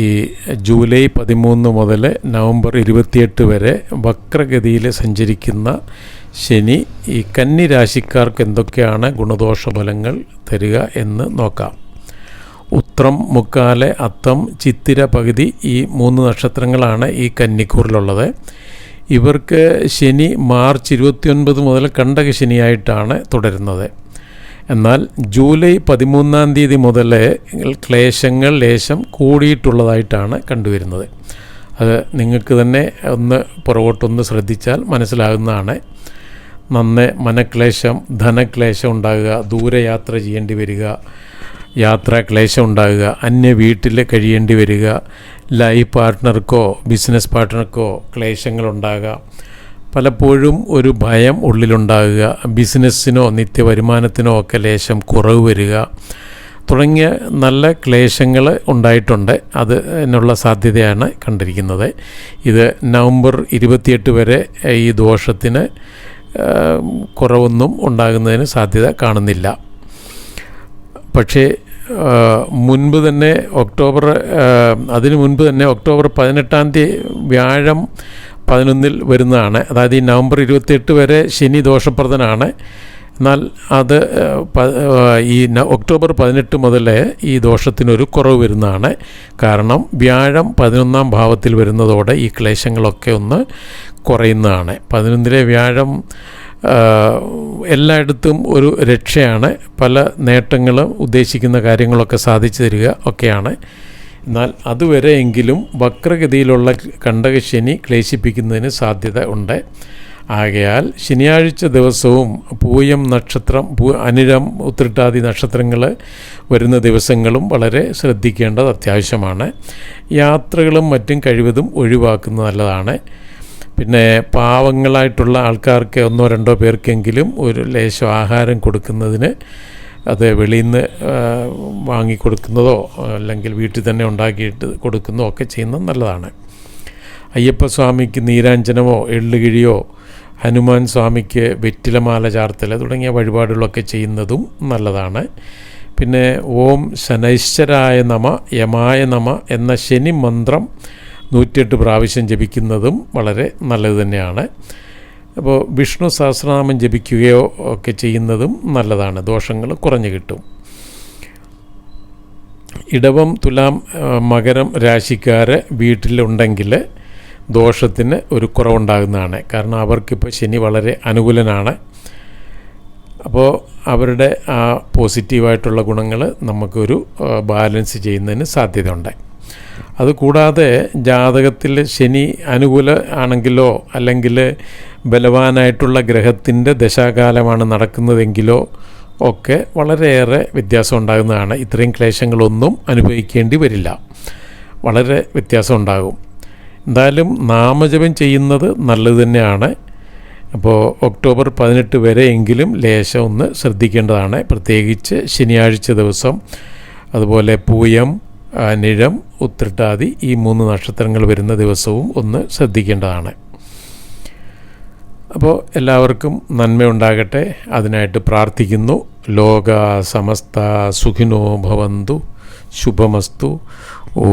ഈ ജൂലൈ പതിമൂന്ന് മുതൽ നവംബർ ഇരുപത്തിയെട്ട് വരെ വക്രഗതിയിൽ സഞ്ചരിക്കുന്ന ശനി ഈ കന്നി രാശിക്കാർക്ക് എന്തൊക്കെയാണ് ഗുണദോഷ ഫലങ്ങൾ തരിക എന്ന് നോക്കാം. ഉത്രം മുക്കാൽ അത്തം ചിത്തിര പകുതി ഈ മൂന്ന് നക്ഷത്രങ്ങളാണ് ഈ കന്നിക്കൂറിലുള്ളത്. ഇവർക്ക് ശനി മാർച്ച് ഇരുപത്തിയൊൻപത് മുതൽ കണ്ടക ശനിയായിട്ടാണ് തുടരുന്നത്. എന്നാൽ ജൂലൈ പതിമൂന്നാം തീയതി മുതൽ ക്ലേശങ്ങൾ ലേശം കൂടിയിട്ടുള്ളതായിട്ടാണ് കണ്ടുവരുന്നത്. അത് നിങ്ങൾക്ക് തന്നെ ഒന്ന് പുറകോട്ടൊന്ന് ശ്രദ്ധിച്ചാൽ മനസ്സിലാകുന്നതാണ്. നന്നെ മനക്ലേശം ധനക്ലേശം ഉണ്ടാകുക ദൂരയാത്ര ചെയ്യേണ്ടി വരിക യാത്രാ ക്ലേശം ഉണ്ടാകുക അന്യ വീട്ടിൽ കഴിയേണ്ടി വരിക ലൈഫ് പാർട്ട്ണർക്കോ ബിസിനസ് പാർട്ട്ണർക്കോ ക്ലേശങ്ങളുണ്ടാകുക പലപ്പോഴും ഒരു ഭയം ഉള്ളിലുണ്ടാകുക. ബിസിനസ്സിനോ നിത്യവരുമാനത്തിനോ ഒക്കെ ലേശം കുറവ് വരിക. തുടങ്ങിയ നല്ല ക്ലേശങ്ങൾ ഉണ്ടായിട്ടുണ്ട്. അത് എന്നുള്ള സാധ്യതയാണ് കണ്ടിരിക്കുന്നത്. ഇത് നവംബർ ഇരുപത്തിയെട്ട് വരെ ഈ ദോഷത്തിന് കുറവൊന്നും ഉണ്ടാകുന്നതിന് സാധ്യത കാണുന്നില്ല. പക്ഷേ മുൻപ് തന്നെ ഒക്ടോബർ അതിനു മുൻപ് തന്നെ ഒക്ടോബർ പതിനെട്ടാം തീയതി വ്യാഴം പതിനൊന്നിൽ വരുന്നതാണ്. അതായത് ഈ നവംബർ ഇരുപത്തിയെട്ട് വരെ ശനി ദോഷപ്രദനാണ്. എന്നാൽ അത് ഈ ഒക്ടോബർ പതിനെട്ട് മുതൽ ഈ ദോഷത്തിനൊരു കുറവ് വരുന്നതാണ്. കാരണം വ്യാഴം പതിനൊന്നാം ഭാവത്തിൽ വരുന്നതോടെ ഈ ക്ലേശങ്ങളൊക്കെ ഒന്ന് കുറയുന്നതാണ്. പതിനൊന്നിലെ വ്യാഴം എല്ലായിടത്തും ഒരു രക്ഷയാണ്. പല നേട്ടങ്ങളും ഉദ്ദേശിക്കുന്ന കാര്യങ്ങളൊക്കെ സാധിച്ചു തരിക ഒക്കെയാണ്. എന്നാൽ അതുവരെയെങ്കിലും വക്രഗതിയിലുള്ള കണ്ടകശനി ക്ലേശിപ്പിക്കുന്നതിന് സാധ്യത ഉണ്ട്. ആകയാൽ ശനിയാഴ്ച ദിവസവും പൂയം നക്ഷത്രം പൂ അനിഴം ഉത്രട്ടാദി നക്ഷത്രങ്ങൾ വരുന്ന ദിവസങ്ങളും വളരെ ശ്രദ്ധിക്കേണ്ടത് അത്യാവശ്യമാണ്. യാത്രകളും മറ്റും കഴിവതും ഒഴിവാക്കുന്നത് നല്ലതാണ്. പിന്നെ പാവങ്ങളായിട്ടുള്ള ആൾക്കാർക്ക് ഒന്നോ രണ്ടോ പേർക്കെങ്കിലും ഒരു ലേശം ആഹാരം കൊടുക്കുന്നതിന് അത് വെളിയിൽ നിന്ന് വാങ്ങിക്കൊടുക്കുന്നതോ അല്ലെങ്കിൽ വീട്ടിൽ തന്നെ ഉണ്ടാക്കിയിട്ട് കൊടുക്കുന്നതോ ഒക്കെ ചെയ്യുന്നത് നല്ലതാണ്. അയ്യപ്പസ്വാമിക്ക് നീരാഞ്ജനമോ എള്ളുകിഴിയോ ഹനുമാൻ സ്വാമിക്ക് വെറ്റിലമാല ചാർത്തൽ തുടങ്ങിയ വഴിപാടുകളൊക്കെ ചെയ്യുന്നതും നല്ലതാണ്. പിന്നെ ഓം ശനൈശ്വരായ നമ യമായ നമ എന്ന ശനി മന്ത്രം നൂറ്റിയെട്ട് പ്രാവശ്യം ജപിക്കുന്നതും വളരെ നല്ലത് തന്നെയാണ്. അപ്പോൾ വിഷ്ണു സഹസ്രനാമം ജപിക്കുകയോ ഒക്കെ ചെയ്യുന്നതും നല്ലതാണ്. ദോഷങ്ങൾ കുറഞ്ഞു കിട്ടും. ഇടവം തുലാം മകരം രാശിക്കാർ വീട്ടിലുണ്ടെങ്കിൽ ദോഷത്തിന് ഒരു കുറവുണ്ടാകുന്നതാണ്. കാരണം അവർക്കിപ്പോൾ ശനി വളരെ അനുകൂലനാണ്. അപ്പോൾ അവരുടെ ആ പോസിറ്റീവായിട്ടുള്ള ഗുണങ്ങൾ നമുക്കൊരു ബാലൻസ് ചെയ്യുന്നതിന് സാധ്യതയുണ്ട്. അതുകൂടാതെ ജാതകത്തിൽ ശനി അനുകൂല ആണെങ്കിലോ അല്ലെങ്കിൽ ബലവാനായിട്ടുള്ള ഗ്രഹത്തിന്റെ ദശാകാലമാണ് നടക്കുന്നതെങ്കിലോ ഒക്കെ വളരെയേറെ വ്യത്യാസം ഉണ്ടാകുന്നതാണ്. ഇത്രയും ക്ലേശങ്ങളൊന്നും അനുഭവിക്കേണ്ടി വരില്ല. വളരെ വ്യത്യാസം ഉണ്ടാകും. എന്തായാലും നാമജപം ചെയ്യുന്നത് നല്ലത് തന്നെയാണ്. അപ്പോൾ ഒക്ടോബർ പതിനെട്ട് വരെയെങ്കിലും ലേശം ഒന്ന് ശ്രദ്ധിക്കേണ്ടതാണ്. പ്രത്യേകിച്ച് ശനിയാഴ്ച ദിവസം അതുപോലെ പൂയം നിഴം ഉത്രട്ടാതി ഈ മൂന്ന് നക്ഷത്രങ്ങൾ വരുന്ന ദിവസവും ഒന്ന് ശ്രദ്ധിക്കേണ്ടതാണ്. അപ്പോൾ എല്ലാവർക്കും നന്മയുണ്ടാകട്ടെ. അതിനായിട്ട് പ്രാർത്ഥിക്കുന്നു. ലോക സമസ്ത സുഖിനോ ഭവന്തു. ശുഭമസ്തു. ഓ